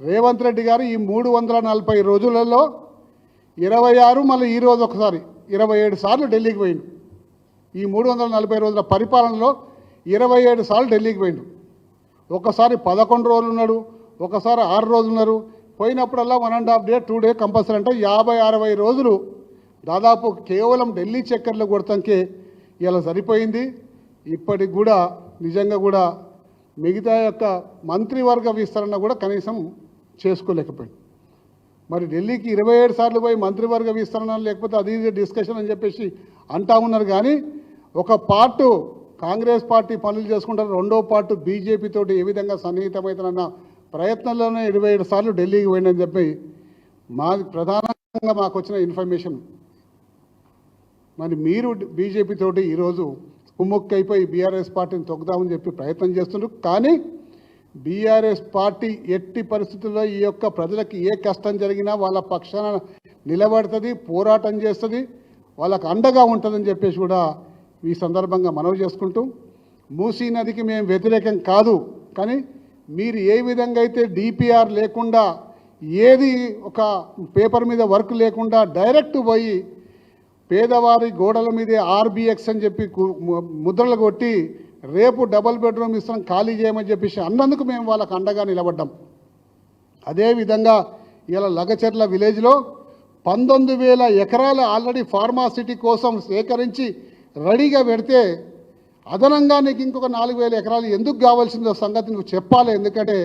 రేవంత్ రెడ్డి గారు ఈ మూడు వందల నలభై రోజులలో ఇరవై ఆరు మళ్ళీ ఈరోజు ఒకసారి ఇరవై ఏడు సార్లు ఢిల్లీకి పోయిండు. ఈ మూడు వందల నలభై రోజుల పరిపాలనలో ఇరవై ఏడు సార్లు ఢిల్లీకి పోయిండు. ఒకసారి పదకొండు రోజులు ఉన్నాడు ఒకసారి ఆరు రోజులు ఉన్నారు. పోయినప్పుడల్లా one and half day two day compulsory అంటే యాభై అరవై రోజులు దాదాపు కేవలం ఢిల్లీ చక్కర్లు కొడతానికే ఇలా సరిపోయింది. ఇప్పటికి కూడా నిజంగా కూడా మిగతా యొక్క మంత్రివర్గ విస్తరణ కూడా కనీసం చేసుకోలేకపోయింది. మరి ఢిల్లీకి ఇరవై ఏడు సార్లు పోయి మంత్రివర్గ విస్తరణ లేకపోతే అది ఇది డిస్కషన్ అని చెప్పేసి అంటా ఉన్నారు కానీ ఒక పార్టు కాంగ్రెస్ పార్టీ పనులు చేసుకుంటారు రెండో పార్టు బీజేపీతో ఏ విధంగా సన్నిహితమవుతారన్న ప్రయత్నంలోనే ఇరవై ఏడు సార్లు ఢిల్లీకి పోయిందని చెప్పి మా ప్రధానంగా మాకు వచ్చిన ఇన్ఫర్మేషన్. మరి మీరు బీజేపీతోటి ఈరోజు కుమ్ముక్కైపోయి బీఆర్ఎస్ పార్టీని తొక్కుదామని చెప్పి ప్రయత్నం చేస్తున్నారు కానీ బీఆర్ఎస్ పార్టీ ఎట్టి పరిస్థితుల్లో ఈ యొక్క ప్రజలకు ఏ కష్టం జరిగినా వాళ్ళ పక్షాన నిలబడుతుంది పోరాటం చేస్తుంది వాళ్ళకు అండగా ఉంటుందని చెప్పేసి కూడా ఈ సందర్భంగా మనవి చేసుకుంటూ మూసీ నదికి మేము వ్యతిరేకం కాదు కానీ మీరు ఏ విధంగా అయితే డిపిఆర్ లేకుండా ఏది ఒక పేపర్ మీద వర్క్ లేకుండా డైరెక్ట్ పోయి పేదవారి గోడల మీదే ఆర్బిఎక్స్ అని చెప్పి ముద్రలు కొట్టి రేపు డబుల్ బెడ్రూమ్ ఇస్తాం ఖాళీ చేయమని చెప్పేసి అన్నందుకు మేము వాళ్ళకు అండగా నిలబడ్డాం. అదేవిధంగా ఇలా లగచెర్ల విలేజ్లో పంతొమ్మిది వేల ఎకరాలు ఆల్రెడీ ఫార్మాసిటీ కోసం సేకరించి రెడీగా పెడితే అదనంగా నీకు ఇంకొక నాలుగు వేల ఎకరాలు ఎందుకు కావాల్సిందో సంగతి నువ్వు చెప్పాలి. ఎందుకంటే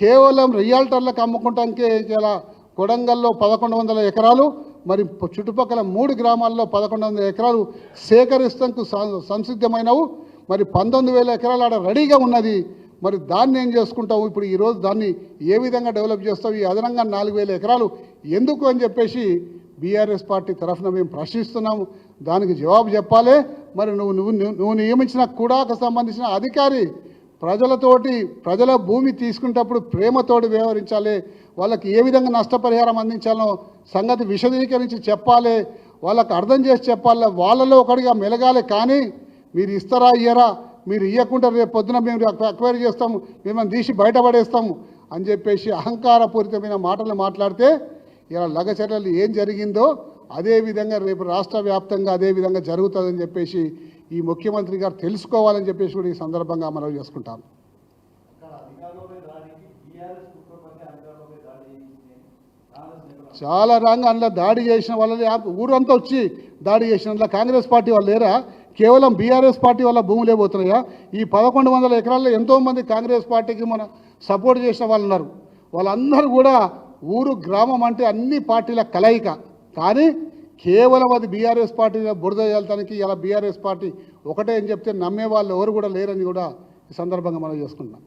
కేవలం రియాల్టర్లకు అమ్ముకుంటానికే ఇలా కొడంగల్లో పదకొండు వందల ఎకరాలు మరి చుట్టుపక్కల మూడు గ్రామాల్లో పదకొండు వందల ఎకరాలు సేకరిస్తానికి సంసిద్ధమైనవు. మరి పంతొమ్మిది వేల ఎకరాలు ఆడ రెడీగా ఉన్నది. మరి దాన్ని ఏం చేసుకుంటావు? ఇప్పుడు ఈరోజు దాన్ని ఏ విధంగా డెవలప్ చేస్తావు? ఈ అదనంగా నాలుగు వేల ఎకరాలు ఎందుకు అని చెప్పేసి బీఆర్ఎస్ పార్టీ తరఫున మేము ప్రశ్నిస్తున్నాము. దానికి జవాబు చెప్పాలి. మరి నువ్వు నువ్వు నువ్వు నియమించిన కూడాకు సంబంధించిన అధికారి ప్రజలతోటి ప్రజల భూమి తీసుకునేటప్పుడు ప్రేమతోటి వ్యవహరించాలి. వాళ్ళకి ఏ విధంగా నష్టపరిహారం అందించాలో సంగతి విశదీకరించి చెప్పాలి. వాళ్ళకి అర్థం చేసి చెప్పాలి. వాళ్ళలో ఒకటిగా మెలగాలి. కానీ మీరు ఇస్తారా ఇయ్యరా? మీరు ఇవ్వకుండా రేపు పొద్దున మేము అక్వైర్ చేస్తాము మిమ్మల్ని తీసి బయటపడేస్తాము అని చెప్పేసి అహంకారపూరితమైన మాటలు మాట్లాడితే ఇలా లగచర్యలు ఏం జరిగిందో అదే విధంగా రేపు రాష్ట్ర వ్యాప్తంగా అదే విధంగా జరుగుతుందని చెప్పేసి ఈ ముఖ్యమంత్రి గారు తెలుసుకోవాలని చెప్పేసి కూడా ఈ సందర్భంగా మనం చేసుకుంటాం చాలా రాంగ్ అందులో దాడి చేసిన వాళ్ళని ఊరంతా వచ్చి దాడి చేసిన కాంగ్రెస్ పార్టీ వాళ్ళు లేరా? కేవలం బీఆర్ఎస్ పార్టీ వల్ల భూములే పోతున్నాయా? ఈ పదకొండు వందల ఎకరాల్లో ఎంతోమంది కాంగ్రెస్ పార్టీకి మన సపోర్ట్ చేసిన వాళ్ళు ఉన్నారు. వాళ్ళందరూ కూడా ఊరు గ్రామం అంటే అన్ని పార్టీల కలయిక. కానీ కేవలం అది బీఆర్ఎస్ పార్టీ బురద వెళ్తానికి ఇలా బీఆర్ఎస్ పార్టీ ఒకటే అని చెప్తే నమ్మే వాళ్ళు ఎవరు కూడా లేరని కూడా ఈ సందర్భంగా మనం చేసుకుంటున్నాం.